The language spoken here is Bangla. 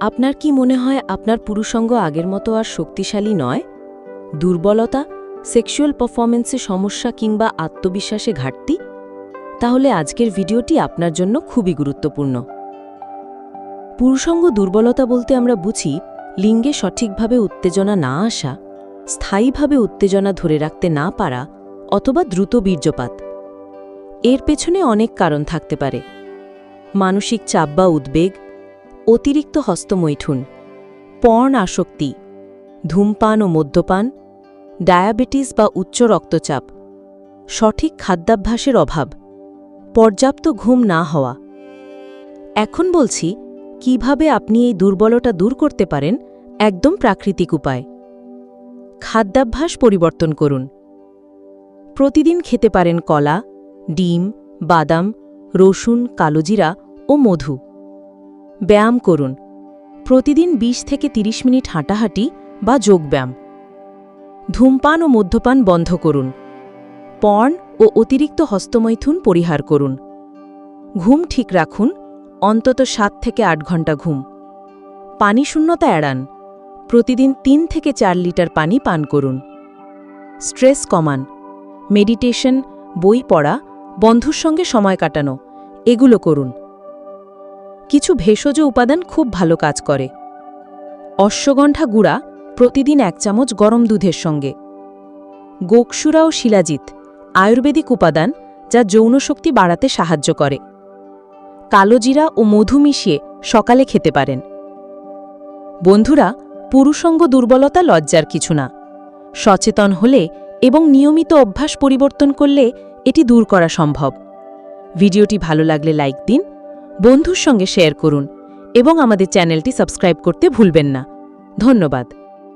আপনার কি মনে হয় আপনার পুরুষঙ্গ আগের মতো আর শক্তিশালী নয়? দুর্বলতা, সেক্সুয়াল পারফরমেন্সে সমস্যা কিংবা আত্মবিশ্বাসে ঘাটতি? তাহলে আজকের ভিডিওটি আপনার জন্য খুবই গুরুত্বপূর্ণ। পুরুষঙ্গ দুর্বলতা বলতে আমরা বুঝি, লিঙ্গে সঠিকভাবে উত্তেজনা না আসা, স্থায়ীভাবে উত্তেজনা ধরে রাখতে না পারা অথবা দ্রুত বীর্যপাত। এর পেছনে অনেক কারণ থাকতে পারে। মানসিক চাপ বা উদ্বেগ অতিরিক্ত হস্তমৈথুন, পর্ণ আসক্তি, ধূমপান ও মদ্যপান, ডায়াবেটিস বা উচ্চ রক্তচাপ, সঠিক খাদ্যাভ্যাসের অভাব, পর্যাপ্ত ঘুম না হওয়া। এখন বলছি, কীভাবে আপনি এই দুর্বলতা দূর করতে পারেন একদম প্রাকৃতিক উপায়। খাদ্যাভ্যাস পরিবর্তন করুন। প্রতিদিন খেতে পারেন কলা, ডিম, বাদাম, রসুন, কালোজিরা ও মধু। ব্যায়াম করুন। প্রতিদিন ২০ থেকে ৩০ মিনিট হাঁটাহাঁটি বা যোগব্যায়াম। ধূমপান ও মদ্যপান বন্ধ করুন। পর্ণ ও অতিরিক্ত হস্তমৈথুন পরিহার করুন। ঘুম ঠিক রাখুন, অন্তত সাত থেকে আট ঘণ্টা ঘুম। পানি শূন্যতা এড়ান। প্রতিদিন তিন থেকে চার লিটার পানি পান করুন। স্ট্রেস কমান। মেডিটেশন, বই পড়া, বন্ধুর সঙ্গে সময় কাটানো, এগুলো করুন। কিছু ভেষজ উপাদান খুব ভালো কাজ করে। অশ্বগণ্ঠা গুড়া প্রতিদিন এক চামচ গরম দুধের সঙ্গে। গোকসুরা ও শিলাজিৎ আয়ুর্বেদিক উপাদান যা যৌনশক্তি বাড়াতে সাহায্য করে। কালোজিরা ও মধু মিশিয়ে সকালে খেতে পারেন। বন্ধুরা, পুরুষঙ্গ দুর্বলতা লজ্জার কিছু না। সচেতন হলে এবং নিয়মিত অভ্যাস পরিবর্তন করলে এটি দূর করা সম্ভব। ভিডিওটি ভালো লাগলে লাইক দিন বন্ধুর সঙ্গে শেয়ার করুন এবং আমাদের চ্যানেলটি সাবস্ক্রাইব করতে ভুলবেন না। ধন্যবাদ।